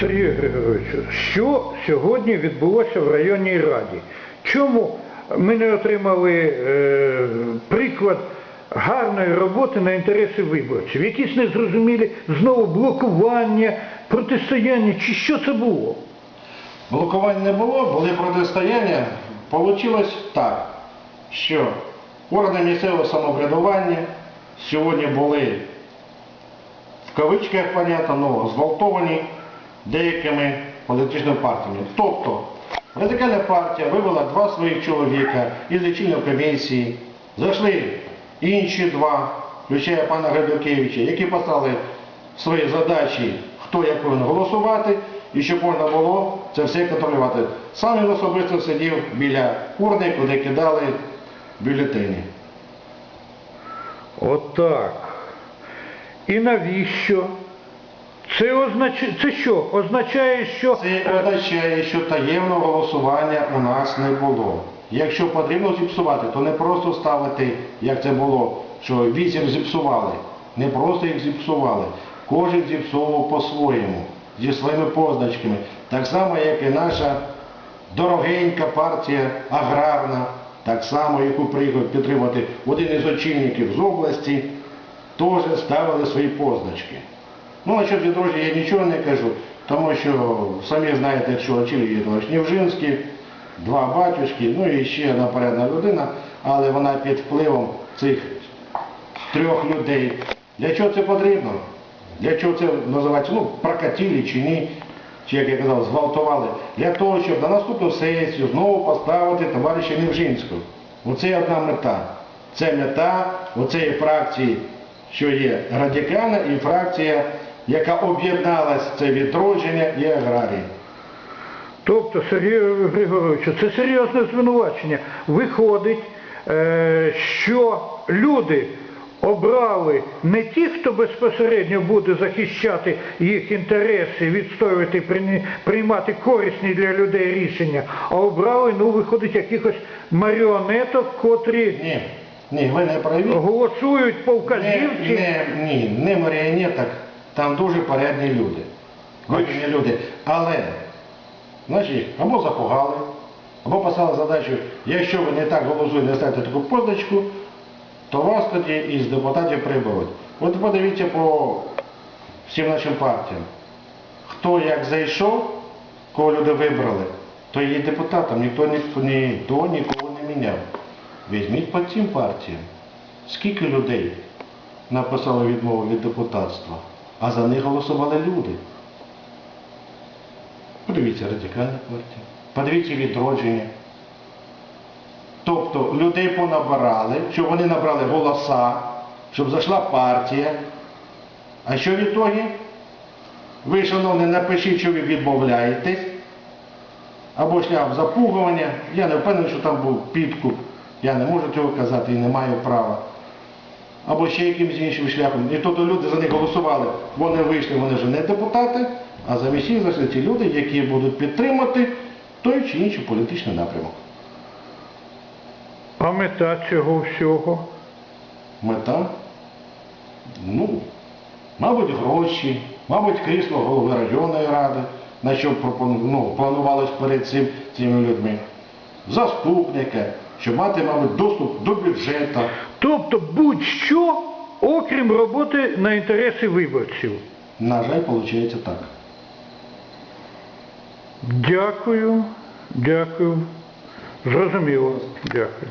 Сергію Григоровичу, що сьогодні відбулося в районній раді? Чому ми не отримали е, приклад гарної роботи на інтереси виборців? Якісь незрозумілі знову блокування, протистояння, чи що це було? Блокувань не було, були протистояння. Получилось так, що органи місцевого самоврядування сьогодні були в кавичках, понятно, ну, зґвалтовані деякими політичними партіями. Тобто радикальна партія вивела два своїх чоловіка із лічильної комісії, зайшли інші два, включає пана Гребенкевича, які поставили свої задачі, хто як повинен голосувати, і щоб можна було це все контролювати. Сам він особисто сидів біля урни, куди кидали бюлетені. Отак. І навіщо? Це означає, це що? Означає, що Це означає, що таємного голосування у нас не було. Якщо потрібно зіпсувати, то не просто ставити, як це було, що вісім зіпсували. Не просто їх зіпсували. Кожен зіпсував по-своєму, зі своїми позначками. Так само, як і наша дорогенька партія аграрна, так само, яку приїхав підтримати один із очільників з області, теж ставили свої позначки. Ну, насчет відродження я нічого не кажу, тому що самі знаєте, що товариш Нівжинський, два батюшки, ну і ще одна порядна людина, але вона під впливом цих трьох людей. Для чого це потрібно? Для чого це називається, ну, прокатили чи ні, чи як я казав, зґвалтували. Для того, щоб на наступну сесію знову поставити товариша Нівжинського. Оце одна мета. Це мета оцеї фракції, що є радикальна, і фракція, яка об'єдналась, це відродження і аграрії. Тобто, Сергію Григоровичу, це серйозне звинувачення. Виходить, е, що люди обрали не ті, хто безпосередньо буде захищати їх інтереси, відстоювати, приймати корисні для людей рішення, а обрали, ну, виходить, якихось маріонеток, котрі Ні, ні, ви не праві. голосують по вказівці. не, ні, не маріонеток, там дуже порядні люди. Вибірні люди. Але, значить, або запугали, або поставили задачу, якщо ви не так голосуєте, не ставите таку позначку, то вас тоді із депутатів приберуть. От подивіться по всім нашим партіям. Хто як зайшов, кого люди вибрали, то є депутатом, ніхто, ні- ніхто нікого не міняв. Візьміть по цим партіям. Скільки людей написали відмову від депутатства, а за них голосували люди. Подивіться радикальна партія, подивіться відродження. Тобто людей понабирали, щоб вони набрали голоса, щоб зайшла партія. А що в ітогі? Ви, шановні, напишіть, що ви відмовляєтесь, або шлях запугування. Я не впевнений, що там був підкуп. Я не можу цього казати і не маю права. Або ще якимось іншим шляхом. І тобто люди за них голосували, вони вийшли, вони вже не депутати, а замість їх зайшли ті люди, які будуть підтримати той чи інший політичний напрямок. А мета цього всього? Мета? Ну, мабуть, гроші, мабуть, крісло голови районної ради, на що ну, планувалось перед цим, цими людьми. Заступника, щоб мати, мабуть, доступ до бюджету. Тобто будь-що, окрім роботи на інтереси виборців. На жаль, виходить так. Дякую, дякую. Зрозуміло. Дякую.